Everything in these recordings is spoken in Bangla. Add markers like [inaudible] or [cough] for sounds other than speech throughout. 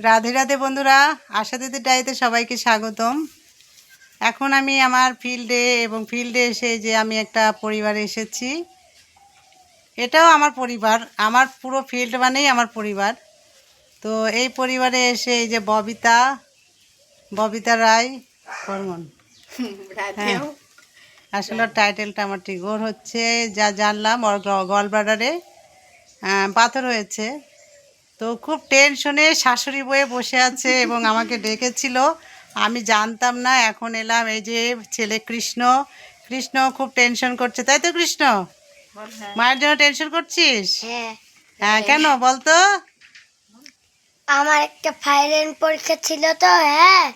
রাধে রাধে বন্ধুরা আশা দিদির ডায়েতে সবাইকে স্বাগতম। এখন আমি আমার ফিল্ডে এবং ফিল্ডে এসে যে আমি একটা পরিবারে এসেছি। এটাও আমার পরিবার আমার পুরো ফিল্ড মানেই আমার পরিবার। তো এই পরিবারে এসে এই যে ববিতা ববিতা রায় বর্মন। হ্যাঁ আসলে টাইটেলটা আমার ঠিক ওর হচ্ছে যা জানলাম ওর গল ব্লাডারে পাথর হয়েছে। তো খুব টেনশনে শাশুড়ি বয়ে বসে আছে এবং আমাকে ডেকেছিল। আমি জানতাম না এখন এলাম এই যে ছেলে কৃষ্ণ। কৃষ্ণ খুব টেনশন করছে। তাই তো কৃষ্ণ? মায়ের জন্য টেনশন করছিস? হ্যাঁ। হ্যাঁ কেন বলতো? আমার একটা ফাইনাল পরীক্ষা ছিল তো হ্যাঁ।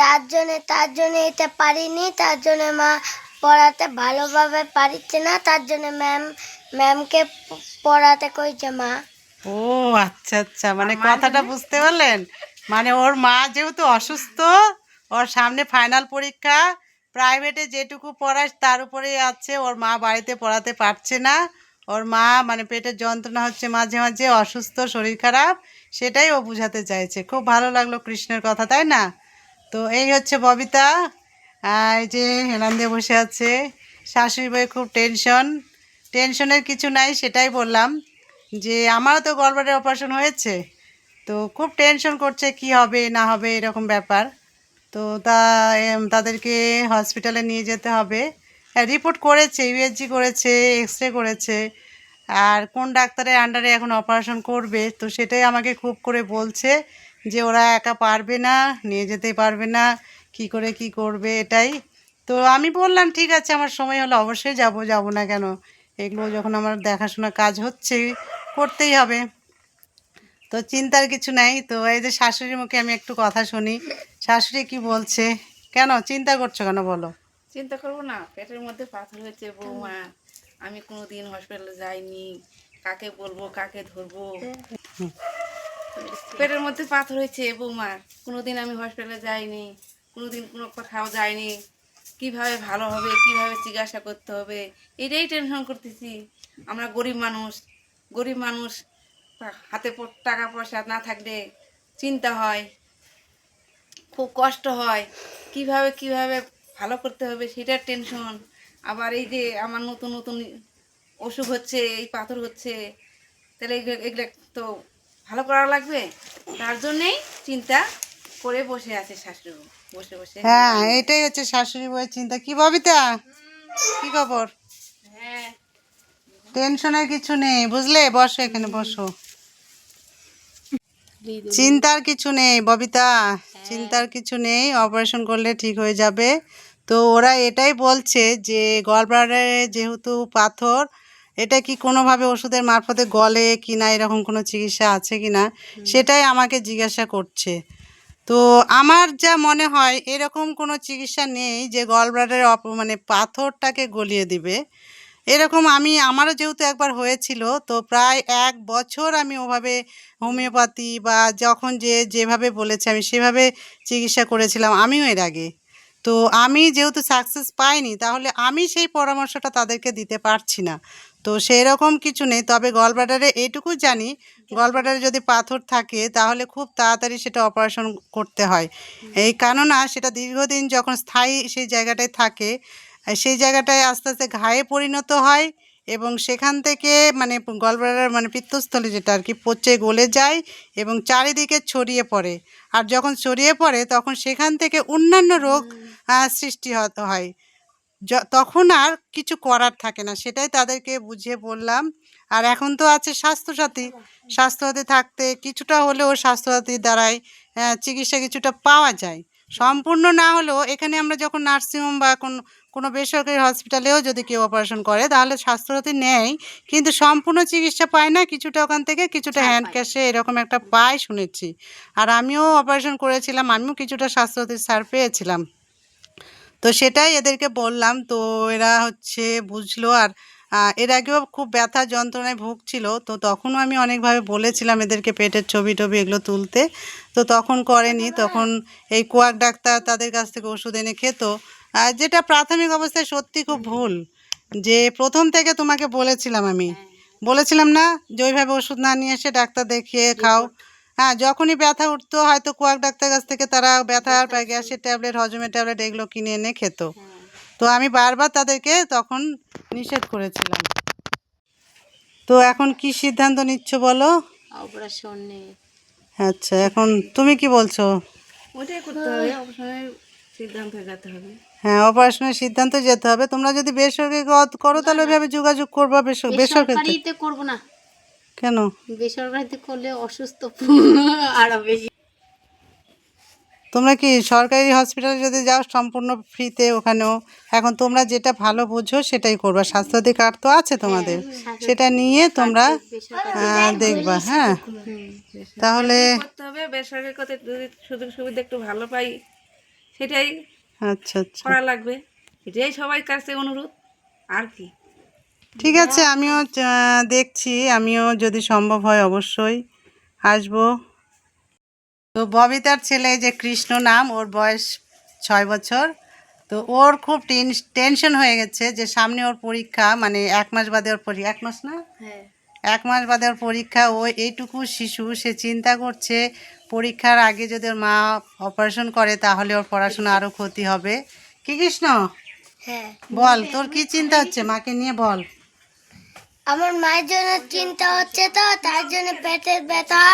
তার জন্য তার জন্য এটা পারিনি তার জন্য মা পড়াতে ভালোভাবে পারিচ্ছে না তার জন্য ম্যাম ম্যামকে পড়াতে কইছে মা। ও আচ্ছা আচ্ছা। মানে কথাটা বুঝতে পারলেন? মানে ওর মা যেহেতু অসুস্থ ওর সামনে ফাইনাল পরীক্ষা প্রাইভেটে যেটুকু পড়ায় তার উপরেই আছে ওর মা বাড়িতে পড়াতে পারছে না। ওর মা মানে পেটের যন্ত্রণা হচ্ছে মাঝে মাঝে অসুস্থ শরীর খারাপ সেটাই ও বুঝাতে চাইছে। খুব ভালো লাগল কৃষ্ণের কথা তাই না? তো এই হচ্ছে ববিতা। এই যে হেলান দিয়ে বসে আছে। শাশুড়ি বই খুব টেনশন টেনশনের কিছু নাই সেটাই বললাম। যে আমারও তো গলবারের অপারেশন হয়েছে, তো খুব টেনশন করছে কি হবে, না হবে, এরকম ব্যাপার। তো তা তাদেরকে হসপিটালে নিয়ে যেতে হবে। রিপোর্ট করেছে ইউএসজি করেছে এক্স রে করেছে। আর কোন ডাক্তারের আন্ডারে এখন অপারেশন করবে, তো সেটাই আমাকে খুব করে বলছে যে ওরা একা পারবে না, নিয়ে যেতে পারবে না, কি করে কি করবে এটাই। তো আমি বললাম, ঠিক আছে, আমার সময় হলে, অবশ্যই যাব যাব না কেন? এগুলো যখন আমার দেখাশোনা কাজ হচ্ছে করতেই হবে। তো চিন্তার কিছু নাই। তো এই যে শাশুড়ির মুখে আমি একটু কথা শুনি। শাশুড়ি কি বলছে? কেন? চিন্তা করছ কেন বলো? চিন্তা করব না। পেটের মধ্যে পাথর হয়েছে বৌমা। আমি কোনো দিন হসপিটালে যাইনি। কাকে বলব কাকে ধরবো? পেটের মধ্যে পাথর হয়েছে বৌমা। কোনোদিন আমি হসপিটালে যাইনি। কোনোদিন কোনো কোথাও যাইনি। কীভাবে ভালো হবে কীভাবে জিজ্ঞাসা করতে হবে? এটাই টেনশন করতেছি। আমরা গরিব মানুষ। গরিব মানুষ হাতে টাকা পয়সা না থাকলে চিন্তা হয় খুব কষ্ট হয়। কীভাবে কীভাবে ভালো করতে হবে সেটার টেনশন আবার এই যে আমার নতুন নতুন অসুখ হচ্ছে এই পাথর হচ্ছে তাহলে এগুলো তো ভালো করা লাগবে। তার জন্যেই চিন্তা করে বসে আছে শাশুড়ি বসে বসে। হ্যাঁ এটাই হচ্ছে শাশুড়ি বউয়ের চিন্তা। কি ববিতা? কি খবর? হ্যাঁ। টেনশনের কিছু নেই বুঝলে? বসো এখানে বসো। চিন্তার কিছু নেই ববিতা। চিন্তার কিছু নেই অপারেশন করলে ঠিক হয়ে যাবে। তো ওরা এটাই বলছে যে গলব্লাডারে যেহেতু পাথর এটা কি কোনোভাবে ওষুধের মারফতে গলে কি না এরকম কোনো চিকিৎসা আছে কি না সেটাই আমাকে জিজ্ঞাসা করছে। তো আমার যা মনে হয় এরকম কোনো চিকিৎসা নেই যে গলব্লাডারে অপ- মানে পাথরটাকে গলিয়ে দিবে। এরকম আমি আমারও যেহেতু একবার হয়েছিল তো প্রায় এক বছর আমি ওভাবে হোমিওপ্যাথি বা যখন যে যেভাবে বলেছে আমি সেভাবে চিকিৎসা করেছিলাম আমিও এর আগে। তো আমি যেহেতু সাকসেস পাইনি তাহলে আমি সেই পরামর্শটা তাদেরকে দিতে পারছি না। তো সেই রকম কিছু নেই তবে গলব্লাডারে এইটুকু জানি গলব্লাডারে যদি পাথর থাকে তাহলে খুব তাড়াতাড়ি সেটা অপারেশন করতে হয়। এই কেননা সেটা দীর্ঘদিন যখন স্থায়ী সেই জায়গাটায় থাকে সেই জায়গাটায় আস্তে আস্তে ঘায়ে পরিণত হয় এবং সেখান থেকে মানে গলব্লাডার মানে পিত্তস্থলী যেটা আর কি পচে গলে যায় এবং চারিদিকে ছড়িয়ে পড়ে। আর যখন ছড়িয়ে পড়ে তখন সেখান থেকে অন্যান্য রোগ সৃষ্টি হয়। তখন আর কিছু করার থাকে না, সেটাই তাদেরকে বুঝিয়ে বললাম। আর এখন তো আছে স্বাস্থ্যসাথী। স্বাস্থ্যসাথী থাকতে কিছুটা হলেও স্বাস্থ্যসাথীর দ্বারাই চিকিৎসা কিছুটা পাওয়া যায়। সম্পূর্ণ না হলেও এখানে আমরা যখন নার্সিংহোম বা কোন কোনো বেসরকারি হসপিটালেও যদি কেউ অপারেশন করে তাহলে স্বাস্থ্যসাথী নেয় কিন্তু সম্পূর্ণ চিকিৎসা পায় না কিছুটা ওখান থেকে কিছুটা হ্যান্ড ক্যাশে এরকম একটা পায় শুনেছি। আর আমিও অপারেশন করেছিলাম আমিও কিছুটা স্বাস্থ্যসাথীর সার পেয়েছিলাম। তো সেটাই এদেরকে বললাম তো এরা হচ্ছে বুঝলো আর এর আগেও খুব ব্যথা যন্ত্রণায় ভুগছিল তো তখনও আমি অনেকভাবে বলেছিলাম এদেরকে পেটের ছবি টবি এগুলো তুলতে। তো তখন করেনি তখন এই কোয়াক ডাক্তার তাদের কাছ থেকে ওষুধ এনে খেত। যেটা প্রাথমিক অবস্থায় সত্যি খুব ভুল যে প্রথম থেকে তোমাকে বলেছিলাম আমি। বলেছিলাম না যে ওইভাবে ওষুধ না নিয়ে এসে ডাক্তার দেখিয়ে খাও। হ্যাঁ যখনই ব্যথা উঠতো হয়তো কোয়াক ডাক্তার কাছ থেকে তারা ব্যথার বা গ্যাসের ট্যাবলেট হজমের ট্যাবলেট এগুলো কিনে এনে খেত। তো আমি বারবার তাদেরকে তখন নিষেধ করেছিলাম। তো এখন কি সিদ্ধান্ত নিচ্ছ বলো? অপারেশন নেই আচ্ছা এখন তুমি কি বলছো? করতে হবে সিদ্ধান্ত যেতে হবে। হ্যাঁ অপারেশনের সিদ্ধান্ত যেতে হবে। তোমরা যদি বেসরকারি করো তাহলে ওইভাবে যোগাযোগ করবা বেসর- বেসরকারিতে বেসরকারিতে। করব না। কেন? বেসরকারিতে করলে অসুস্থ [laughs] আরও বেশি। তোমরা কি সরকারি হসপিটালে যদি যাও সম্পূর্ণ ফ্রিতে ওখানেও এখন তোমরা যেটা ভালো বুঝো সেটাই করবা। স্বাস্থ্যসাথী কার্ড তো আছে তোমাদের। সেটা নিয়ে তোমরা দেখবা হ্যাঁ। তাহলে বেসরকারি করতে সুযোগ সুবিধা একটু ভালো পাই সেটাই আচ্ছা আচ্ছা। করা লাগবে। এটাই সবাই কাছে অনুরোধ। আর কি? ঠিক আছে আমিও দেখছি। আমিও যদি সম্ভব হয় অবশ্যই আসব। তো ববিতার ছেলে যে কৃষ্ণ নাম ওর বয়স ছয় বছর। তো ওর খুব টেন- টেনশন হয়ে গেছে যে সামনে ওর পরীক্ষা মানে এক মাস বাদে ওর পরীক্ষা এক মাস না? হ্যাঁ। এক মাস বাদে ওর পরীক্ষা ও এইটুকু শিশু সে চিন্তা করছে পরীক্ষার আগে যদি ওর মা অপারেশন করে তাহলে ওর পড়াশোনা আরও ক্ষতি হবে। কি কৃষ্ণ? হ্যাঁ। বল তোর কি চিন্তা হচ্ছে? মাকে নিয়ে বল। আমার মায়ের জন্য চিন্তা হচ্ছে তো তার জন্য পেটের ব্যথা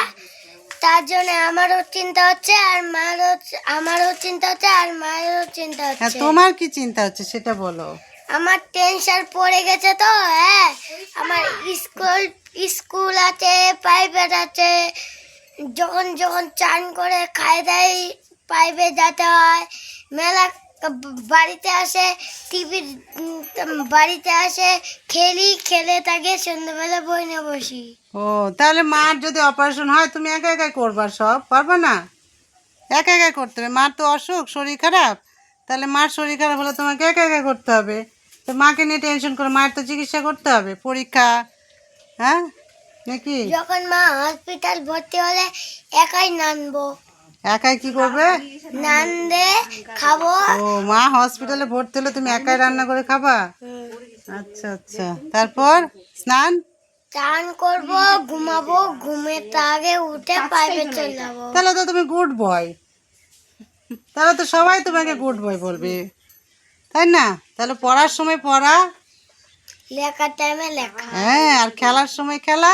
তার জন্য আমারও চিন্তা হচ্ছে আর মায়েরও আমারও চিন্তা হচ্ছে আর মায়েরও চিন্তা হ্যাঁ হচ্ছে তোমার কি চিন্তা হচ্ছে সেটা বলো। আমার টেনশন পড়ে গেছে তো হ্যাঁ। আমার স্কুল স্কুল আছে প্রাইভেট আছে যখন যখন চান করে খাই দেয় প্রাইভেট যেতে হয়। মেলা বাড়িতে আসে টিভির বাড়িতে আসে, খেলি, খেলে থাকে সন্ধ্যেবেলা বই নিয়ে বসি। ও, তাহলে মার যদি অপারেশন হয়, তুমি একা একাই করবা সব? পারবা না? একা একাই করতে হবে। মার তো অসুখ, শরীর খারাপ। তাহলে মার শরীর খারাপ হলে তোমাকে একা একা করতে হবে। তো মাকে নিয়ে টেনশন করে মায়ের তো চিকিৎসা করতে হবে। পরীক্ষা হ্যাঁ? নাকি? যখন মা হসপিটাল ভর্তি হলে একাই নানবো। একাই কি করবে? নান দে খাব। ও মা হসপিটালে ভর্তি হলে তুমি একাই রান্না করে খাবা? আচ্ছা আচ্ছা। তারপর স্নান? চান করব ঘুমাবো ঘুমের আগে উঠে পাইপে চলে যাব। তাহলে তো তুমি গুড বয় তাহলে তো সবাই তোমাকে গুড বয় বলবে। তাই না? তাহলে পড়ার সময় পড়া। লেখার টাইমে লেখা। হ্যাঁ আর খেলার সময় খেলা।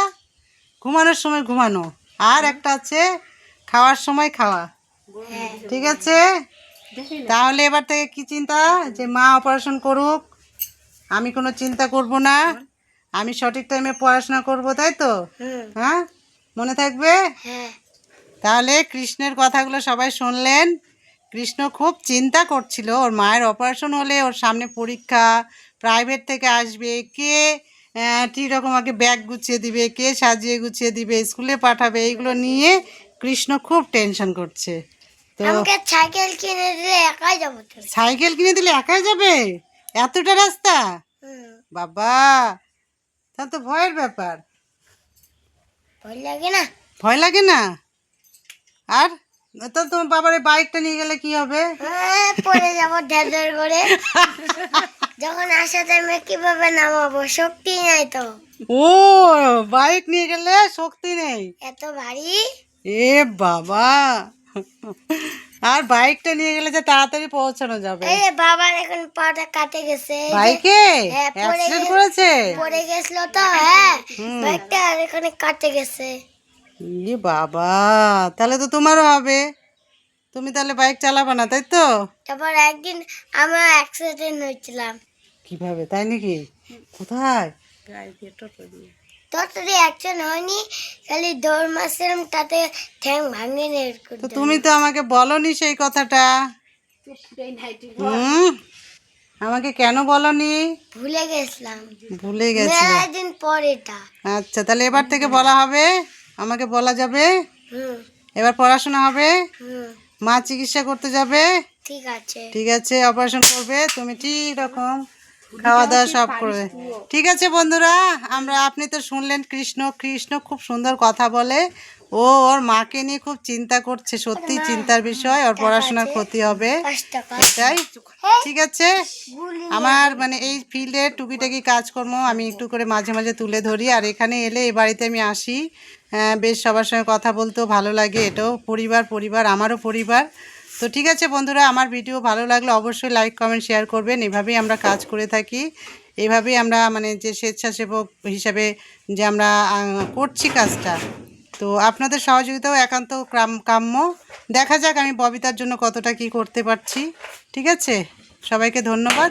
ঘুমানোর সময় ঘুমানো। আর একটা আছে খাওয়ার সময় খাওয়া। ঠিক আছে? তাহলে এবার থেকে কি চিন্তা? যে মা অপারেশন করুক আমি কোনো চিন্তা করব না। আমি সঠিক টাইমে পড়াশোনা করব তাই তো? হ্যাঁ? মনে থাকবে? হ্যাঁ। তাহলে কৃষ্ণের কথাগুলো সবাই শুনলেন। কৃষ্ণ খুব চিন্তা করছিল ওর মায়ের অপারেশন হলে ওর সামনে পরীক্ষা প্রাইভেট থেকে আসবে কে ঠিক রকম আগে ব্যাগ গুছিয়ে দিবে কে সাজিয়ে গুছিয়ে দিবে স্কুলে পাঠাবে এইগুলো নিয়ে কৃষ্ণ খুব টেনশন করছে। তো সাইকেল কিনে দিলে একাই যাব সাইকেল কিনে দিলে একাই যাবে? এতটা রাস্তা? বাবা তা তো ভয়ের ব্যাপার। ভয় লাগে না? ভয় লাগে না? আর? তো তোমার বাবার বাইকটা নিয়ে গেলে কি হবে? হ্যাঁ, পড়ে যাব ঢের করে। [laughs] যখন আসা টাইমে কীভাবে নামাবো? শক্তি নাই তো। ও বাইক নিয়ে গেলে শক্তি নেই। এত ভারী? এ বাবা। আর বাইকটা নিয়ে গেলে যে তাড়াতাড়ি পৌঁছানো যাবে। এই বাবার এখন পাটা কাটে গেছে। বাইকে? হ্যাঁ, অ্যাক্সিডেন্ট করেছে? পড়ে গেছিল তো হ্যাঁ। বাইকটা আর এখানে কাটে গেছে। ই বাবা তাহলে তো তোমারও হবে। তুমি তাহলে বাইক চালাবে না তাই তো? তারপর একদিন আমার অ্যাক্সিডেন্ট হয়েছিলাম। কীভাবে তাই নাকি? কোথায়? গায়ে দিয়ে। টোটো দিয়ে ততটি অ্যাকশন হয়নি খালি দৌড় মারছিলাম তাতে ঠ্যাং ভাঙে নে তো তুমি তো আমাকে বলনি সেই কথাটা। হুম? আমাকে কেন বলনি? ভুলে গেছিলাম। ভুলে গেছি। দিন পর এটা। আচ্ছা তাহলে এবার থেকে বলা হবে? আমাকে বলা যাবে? হুম। এবার পড়াশোনা হবে? হুম। মা চিকিৎসা করতে যাবে? ঠিক আছে। ঠিক আছে অপারেশন করবে তুমি ঠিক রকম খাওয়া দাওয়া সব করবে ঠিক আছে বন্ধুরা আমরা আপনি তো শুনলেন কৃষ্ণ কৃষ্ণ খুব সুন্দর কথা বলে। ও ওর মাকে নিয়ে খুব চিন্তা করছে সত্যি চিন্তার বিষয় ওর পড়াশোনার ক্ষতি হবে। এটাই। ঠিক আছে? আমার মানে এই ফিল্ডে টুকিটাকি কাজকর্ম আমি একটু করে মাঝে মাঝে তুলে ধরি আর এখানে এলে এ বাড়িতে আমি আসি। হ্যাঁ, বেশ সবার সঙ্গে কথা বলতেও ভালো লাগে এটাও পরিবার পরিবার আমারও পরিবার। তো ঠিক আছে বন্ধুরা আমার ভিডিও ভালো লাগলে অবশ্যই লাইক কমেন্ট শেয়ার করবেন। এভাবেই আমরা কাজ করে থাকি। এভাবেই আমরা মানে যে স্বেচ্ছাসেবক হিসাবে যে আমরা করছি কাজটা তো আপনাদের সহযোগিতাও একান্ত কাম্য। দেখা যাক আমি ববিতার জন্য কতটা কি করতে পারছি। ঠিক আছে? সবাইকে ধন্যবাদ।